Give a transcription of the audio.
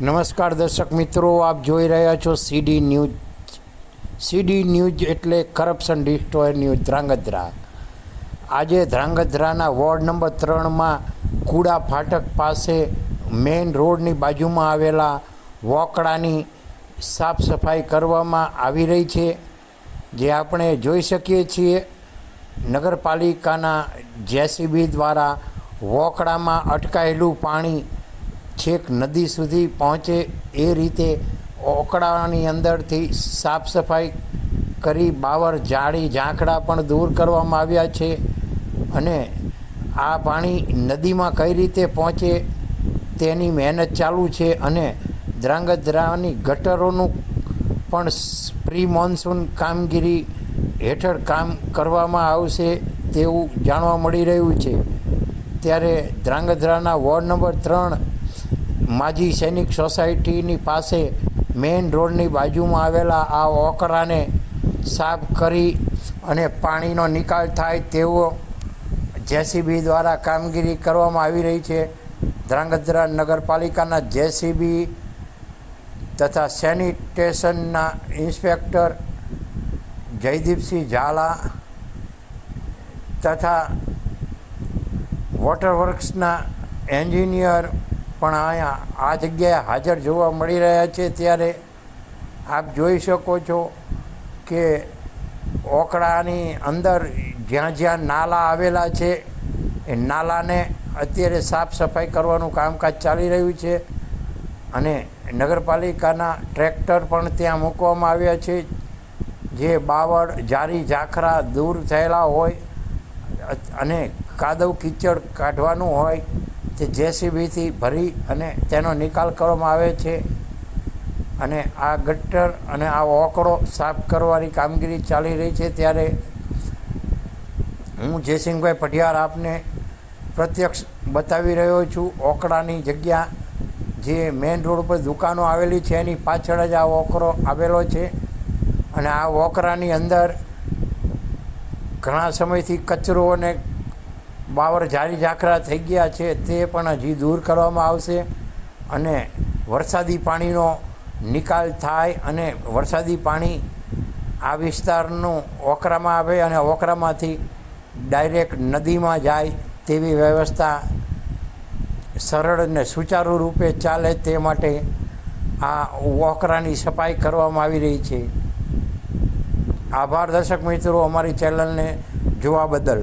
નમસ્કાર દર્શક મિત્રો, આપ જોઈ રહ્યા છો સીડી ન્યૂઝ સીડી ન્યૂઝ એટલે કરપ્શન ડિસ્ટ્રોય ન્યૂઝ ધ્રાંગધ્રા. આજે ધ્રાંગધ્રાના વોર્ડ નંબર ત્રણમાં કુડા ફાટક પાસે મેઇન રોડની બાજુમાં આવેલા વોકડાની સાફ સફાઈ કરવામાં આવી રહી છે. જે આપણે જોઈ શકીએ છીએ, નગરપાલિકાના જેસીબી દ્વારા વોકડામાં અટકાયેલું પાણી છેક નદી સુધી પહોંચે એ રીતે ઓકડાની અંદરથી સાફ સફાઈ કરી બાવર જાળી, ઝાંખડા પણ દૂર કરવામાં આવ્યા છે અને આ પાણી નદીમાં કઈ રીતે પહોંચે તેની મહેનત ચાલુ છે અને દ્રાંગધ્રાની ગટરોનું પણ પ્રી મોન્સૂન કામગીરી હેઠળ કામ કરવામાં આવશે તેવું જાણવા મળી રહ્યું છે. ત્યારે ધ્રાંગધ્રાના વોર્ડ નંબર ત્રણ માજી સૈનિક સોસાયટીની પાસે મેઇન રોડની બાજુમાં આવેલા આ ઓકરાને સાફ કરી અને પાણીનો નિકાલ થાય તેવો જેસીબી દ્વારા કામગીરી કરવામાં આવી રહી છે. ધ્રાંગધ્રા નગરપાલિકાના જેસીબી તથા સેનિટેશનના ઇન્સ્પેક્ટર જયદીપસિંહ ઝાલા તથા વોટર વર્ક્સના એન્જિનિયર પણ અહીંયા આ જગ્યાએ હાજર જોવા મળી રહ્યા છે ત્યારે આપ જોઈ શકો છો કે ઓકળાની અંદર જ્યાં જ્યાં નાલા આવેલા છે, એ નાલાને અત્યારે સાફ સફાઈ કરવાનું કામકાજ ચાલી રહ્યું છે અને નગરપાલિકાના ટ્રેક્ટર પણ ત્યાં મૂકવામાં આવ્યા છે. જે બાવળ, જારી, ઝાખરા દૂર થયેલા હોય, અને કાદવ કીચડ કાઢવાનું હોય તે જેસીબીથી ભરી અને તેનો નિકાલ કરવામાં આવે છે. અને આ ગટર અને આ ઓકળો સાફ કરવાની કામગીરી ચાલી રહી છે. ત્યારે હું જયસિંહભાઈ પઢિયાર આપને પ્રત્યક્ષ બતાવી રહ્યો છું. ઓકળાની જગ્યા જે મેઇન રોડ ઉપર દુકાનો આવેલી છે, એની પાછળ જ આ ઓકરો આવેલો છે. અને આ ઓકરાની અંદર ઘણા સમયથી કચરો અને બાવર જારી ઝાખરા થઈ ગયા છે, તે પણ હજી દૂર કરવામાં આવશે અને વરસાદી પાણીનો નિકાલ થાય અને વરસાદી પાણી આ વિસ્તારનું ઓકરામાં આવે અને ઓકરામાંથી ડાયરેક્ટ નદીમાં જાય તેવી વ્યવસ્થા સરળ અને સુચારુ રૂપે ચાલે તે માટે આ ઓકરાની સફાઈ કરવામાં આવી રહી છે. આભાર દર્શક મિત્રો, અમારી ચેનલને જોવા બદલ.